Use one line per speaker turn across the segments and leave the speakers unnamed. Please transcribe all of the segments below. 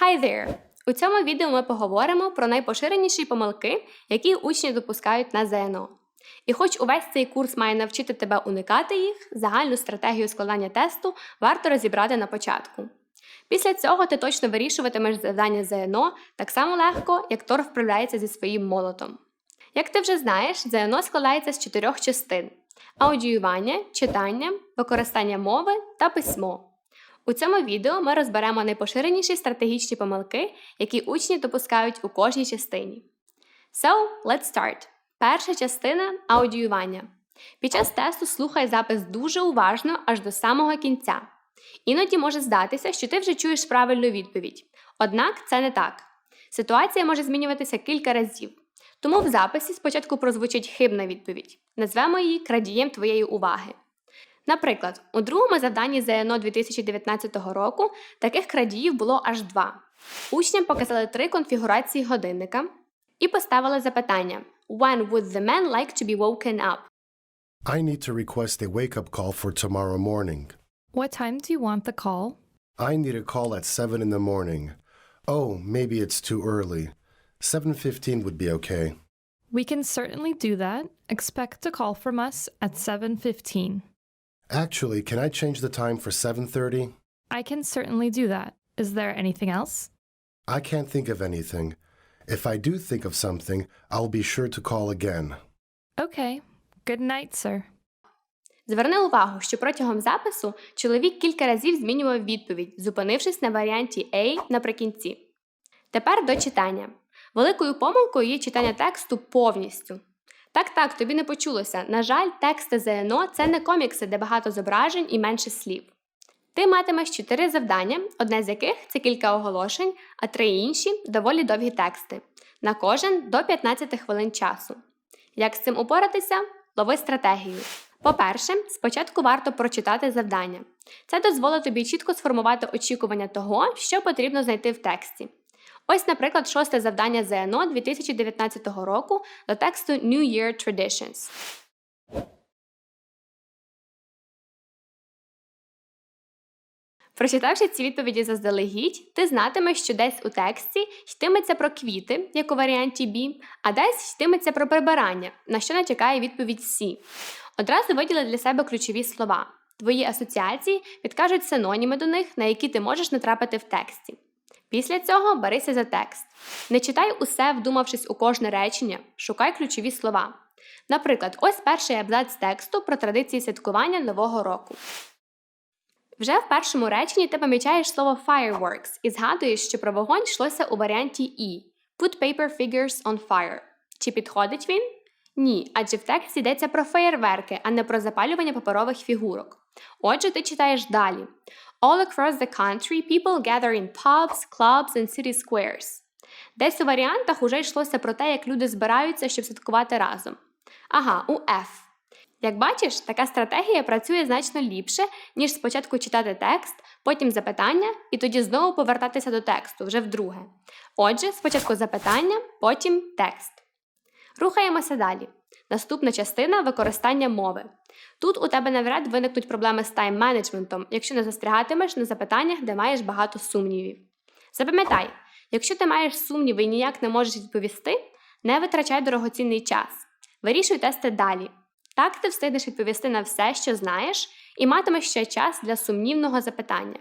Hi there! У цьому відео ми поговоримо про найпоширеніші помилки, які учні допускають на ЗНО. І хоч увесь цей курс має навчити тебе уникати їх, загальну стратегію складання тесту варто розібрати на початку. Після цього ти точно вирішуватимеш завдання ЗНО так само легко, як Тор вправляється зі своїм молотом. Як ти вже знаєш, ЗНО складається з чотирьох частин: аудіювання, читання, використання мови та письмо. У цьому відео ми розберемо найпоширеніші стратегічні помилки, які учні допускають у кожній частині. So, let's start. Перша частина аудіювання. Під час тесту слухай запис дуже уважно аж до самого кінця. Іноді може здатися, що ти вже чуєш правильну відповідь. Однак це не так. Ситуація може змінюватися кілька разів. Тому в записі спочатку прозвучить хибна відповідь. Назвемо її крадієм твоєї уваги. Наприклад, у другому завданні ЗНО 2019 року таких крадіїв було аж два. Учням показали три конфігурації годинника і поставили запитання: When would the man like to be woken up?
I need to request a wake up call for tomorrow morning.
What time do you want the call?
I need a call at 7 in the morning. Oh, maybe it's too early. 7:15 would be okay.
We can certainly do that. Expect a call from us at 7:15.
Actually, can I change the time for 7:30?
I can certainly do that. Is there anything else?
I can't think of anything. If I do think of something, I'll be sure to call again.
Okay. Good night, sir.
Зверни увагу, що протягом запису чоловік кілька разів змінював відповідь, зупинившись на варіанті A наприкінці. Тепер до читання. Великою помилкою є читання тексту повністю. Так, так, тобі не почулося. На жаль, тексти ЗНО це не комікси, де багато зображень і менше слів. Ти матимеш чотири завдання, одне з яких це кілька оголошень, а три інші доволі довгі тексти. На кожен до 15 хвилин часу. Як з цим упоратися? Лови стратегію. По-перше, спочатку варто прочитати завдання. Це дозволить тобі чітко сформувати очікування того, що потрібно знайти в тексті. Ось, наприклад, шосте завдання ЗНО 2019 року до тексту New Year Traditions. Прочитавши ці відповіді заздалегідь, ти знатимеш, що десь у тексті йтиметься про квіти, як у варіанті B, а десь йтиметься про прибирання, на що натякає відповідь C. Одразу виділи для себе ключові слова. Твої асоціації підкажуть синоніми до них, на які ти можеш натрапити в тексті. Після цього берися за текст. Не читай усе, вдумавшись у кожне речення, шукай ключові слова. Наприклад, ось перший абзац тексту про традиції святкування Нового року. Вже в першому реченні ти помічаєш слово fireworks і згадуєш, що про вогонь йшлося у варіанті І. Put paper figures on fire. Чи підходить він? Ні, адже в тексті йдеться про феєрверки, а не про запалювання паперових фігурок. Отже, ти читаєш далі. All across the country, people gather in pubs, clubs and city squares. Десь у варіантах уже йшлося про те, як люди збираються, щоб святкувати разом. Ага, у F. Як бачиш, така стратегія працює значно ліпше, ніж спочатку читати текст, потім запитання, і тоді знову повертатися до тексту вже вдруге. Отже, спочатку запитання, потім текст. Рухаємося далі. Наступна частина використання мови. Тут у тебе навряд виникнуть проблеми з тайм-менеджментом, якщо не застрягатимеш на запитаннях, де маєш багато сумнівів. Запам'ятай, якщо ти маєш сумніви і ніяк не можеш відповісти, не витрачай дорогоцінний час. Вирішуй тести далі. Так ти встигнеш відповісти на все, що знаєш, і матимеш ще час для сумнівного запитання.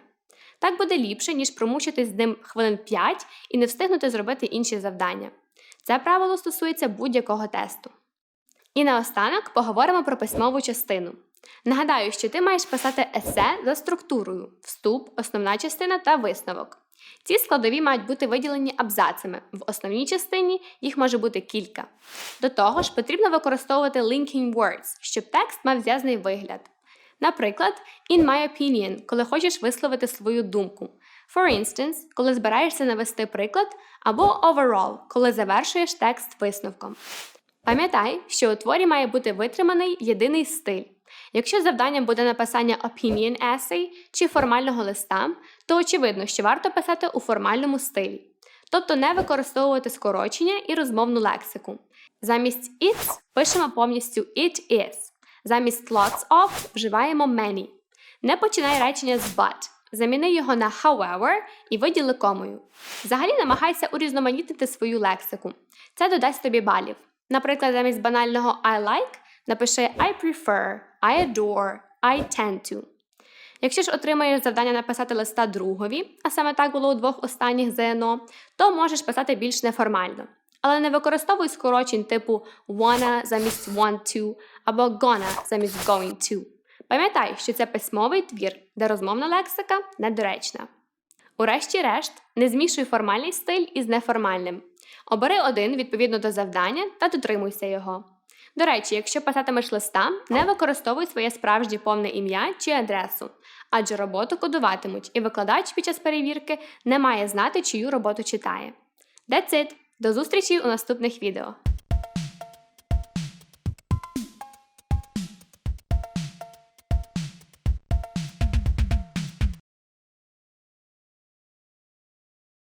Так буде ліпше, ніж промучитись з ним хвилин 5 і не встигнути зробити інші завдання. Це правило стосується будь-якого тесту. І наостанок поговоримо про письмову частину. Нагадаю, що ти маєш писати есе за структурою: вступ, основна частина та висновок. Ці складові мають бути виділені абзацами. В основній частині їх може бути кілька. До того ж, потрібно використовувати linking words, щоб текст мав зв'язний вигляд. Наприклад, in my opinion, коли хочеш висловити свою думку. For instance, коли збираєшся навести приклад, або overall, коли завершуєш текст висновком. Пам'ятай, що у творі має бути витриманий єдиний стиль. Якщо завданням буде написання opinion essay чи формального листа, то очевидно, що варто писати у формальному стилі, тобто не використовувати скорочення і розмовну лексику. Замість it's пишемо повністю it is. Замість lots of вживаємо many. Не починай речення з but. Заміни його на however і виділи комою. Взагалі намагайся урізноманітнити свою лексику. Це додасть тобі балів. Наприклад, замість банального I like напиши I prefer, I adore, I tend to. Якщо ж отримаєш завдання написати листа другові, а саме так було у двох останніх ЗНО, то можеш писати більш неформально. Але не використовуй скорочень типу wanna замість want to або gonna замість going to. Пам'ятай, що це письмовий твір, де розмовна лексика недоречна. Урешті-решт, не змішуй формальний стиль із неформальним. Обери один відповідно до завдання та дотримуйся його. До речі, якщо писатимеш листа, не використовуй своє справжнє повне ім'я чи адресу, адже роботу кодуватимуть, і викладач під час перевірки не має знати, чию роботу читає. That's it! До зустрічі у наступних відео!